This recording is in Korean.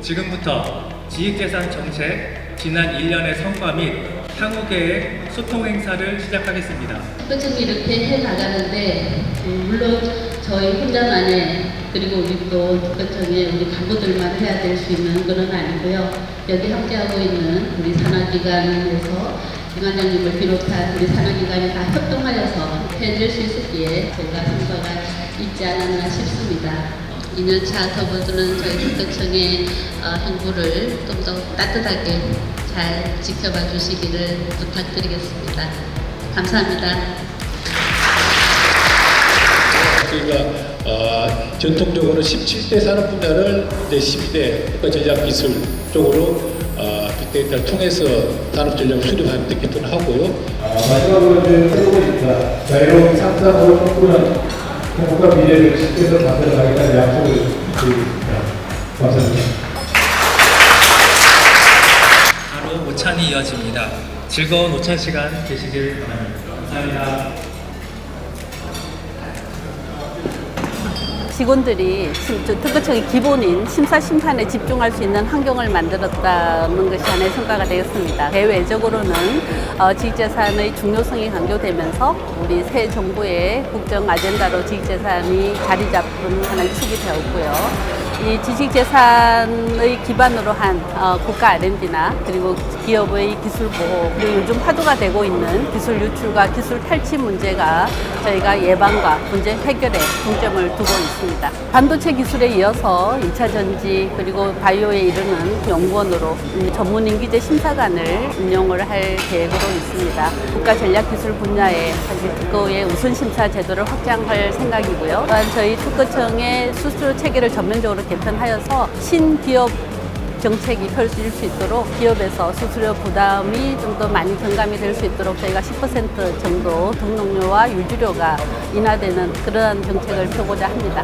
지금부터 지식재산 정책 지난 1년의 성과 및 향후 계획 소통 행사를 시작하겠습니다. 끝은 이렇게 해 나가는데 음, 물론 저희 혼자만의 그리고 우리 또 특별청에 우리 간부들만 해야 될 수 있는 건 아니고요. 여기 함께하고 있는 우리 산하기관에서 기관장님을 비롯한 우리 산하기관이 다 협동하여서 해낼 수 있었기에 저희가 성과가 있지 않았나 싶습니다. 2년차 접어드는 저희 특별청의 어, 행보를 좀 더 따뜻하게 잘 지켜봐 주시기를 부탁드리겠습니다. 감사합니다. 저희가 어, 전통적으로 17대 산업 분야를 이제 12대 국가 전략 기술 쪽으로 어, 빅데이터를 통해서 산업 전략을 수립하는 데 개편하고요. 아, 마지막으로 이제 새로우니까 자유로운 상상으로 꿈꾸는 행복한 미래를 지켜서 만들어가겠다는 약속을 드립니다. 감사합니다. 바로 오찬이 이어집니다. 즐거운 오찬 시간 되시길 바랍니다. 감사합니다. 직원들이 특허청의 기본인 심사 심판에 집중할 수 있는 환경을 만들었다는 것이 하나의 성과가 되었습니다. 대외적으로는 어, 지식재산의 중요성이 강조되면서 우리 새 정부의 국정 아젠다로 지식재산이 자리 잡은 하나의 축이 되었고요. 이 지식재산의 기반으로 한 어, 국가 R&D나 그리고 기업의 기술 보호 그리고 요즘 화두가 되고 있는 기술 유출과 기술 탈취 문제가 저희가 예방과 문제 해결에 중점을 두고 있습니다. 반도체 기술에 이어서 2차 전지 그리고 바이오에 이르는 연구원으로 음, 전문 인기제 심사관을 운영을 할 계획으로 있습니다. 국가 전략 기술 분야에 사실 특허의 우선 심사 제도를 확장할 생각이고요. 또한 저희 특허청의 수수료 체계를 전면적으로 개편하여서 신기업 정책이 펼쳐질 수 있도록 기업에서 수수료 부담이 좀 더 많이 경감이 될 수 있도록 저희가 10% 정도 등록료와 유지료가 인하되는 그러한 정책을 펴고자 합니다.